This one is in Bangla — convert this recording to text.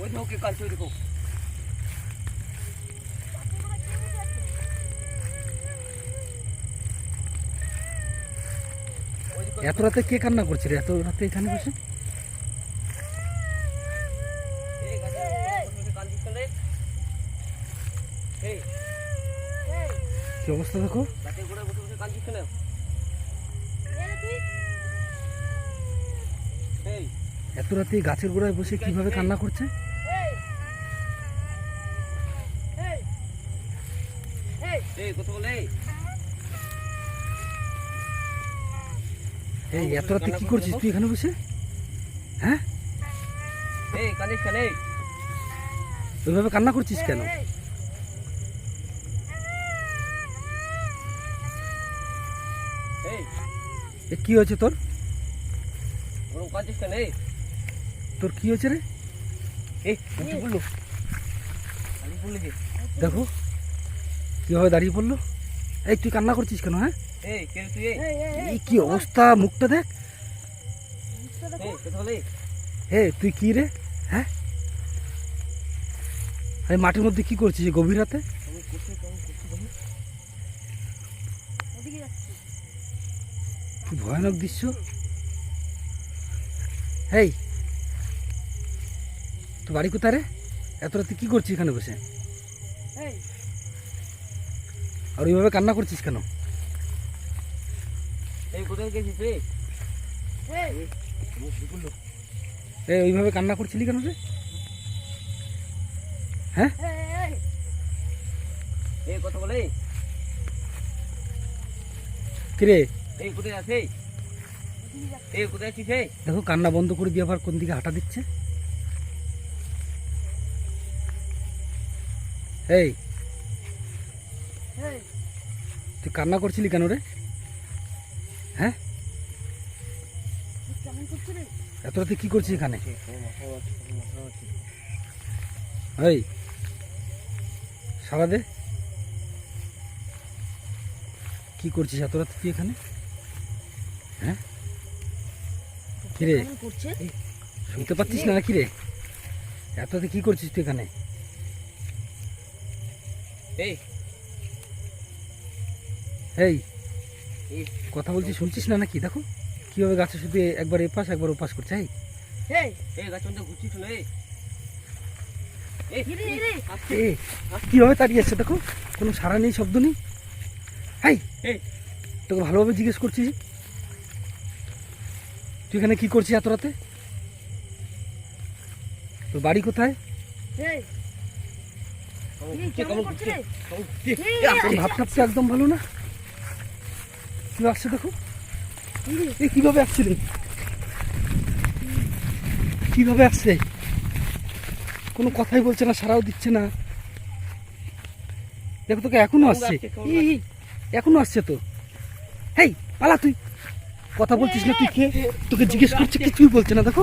ওই দেখো কে কাছে ওই দেখো এত রাতে কে কান্না করছে রে? এত রাতে এখানে বসে? কি অবস্থা দেখো? এত রাতে গাছের গোড়ায় বসে কীভাবে কান্না করছে? এই, এত রাতে কি করছিস? তুই এখানে বসে? হ্যাঁ? ওইভাবে কান্না করছিস কেন? কি হয়েছে তোর? তোর কি হয়েছে রে। দেখো। কীভাবে দাঁড়িয়ে পড়ল? এই তুই কান্না করছিস কেন হ্যাঁ? এই, তুই, এই? এই কি অবস্থা? মুখটা দেখ। হে তুই কি রে? হ্যাঁ? এই মাঠের মধ্যে কি করছিস গভীর রাতে? কি ভয়ানক দৃশ্য। হেই তুই বাড়ি কোথায় রে? এত রাতে কি করছিস এখানে বসে? আর ওইভাবে কান্না করছিস কেন? এই, ওইভাবে কান্না করছিলি কেন রে? হ্যাঁ? এই, কথা বল, এই। কিরে এই, কোথায় আছিস, এই? দেখো কান্না বন্ধ করে দিয়ে আবার কোন দিকে হাঁটা দিচ্ছে। এই তুই কান্না করছিলি কেন রে? হ্যাঁ? এত রাতে কি করছিস এখানে? এই সারা দে। কি করছিস এত রাতে তুই এখানে? হ্যাঁ? কিরে শুনতে পাচ্ছিস না নাকি রে? এত রাতে কি করছিস তুই এখানে? এই, এই কথা বলছিস শুনছিস না নাকি? দেখো কীভাবে গাছে শুধু একবার এপাশ একবার ওপাশ করছে এই। কীভাবে তাড়িয়ে যাচ্ছে দেখো কোনো সারা নেই শব্দ নেই। হাই তোকে ভালোভাবে জিজ্ঞেস করছি তুই এখানে কি করছিস এত রাতে? তোর বাড়ি কোথায়? তোর ভাবটাপটা একদম ভালো না। কি আসছে দেখো? এ কীভাবে আসছে রে? কীভাবে আসছে? কোনো কথাই বলছে না সারাও দিচ্ছে না। দেখো তোকে এখনও আসছে। এখনও আসছে তো। হেই পালা তুই। কথা বলছিস না তুই কে? তোকে জিজ্ঞেস করছে কিছুই বলছে না দেখো।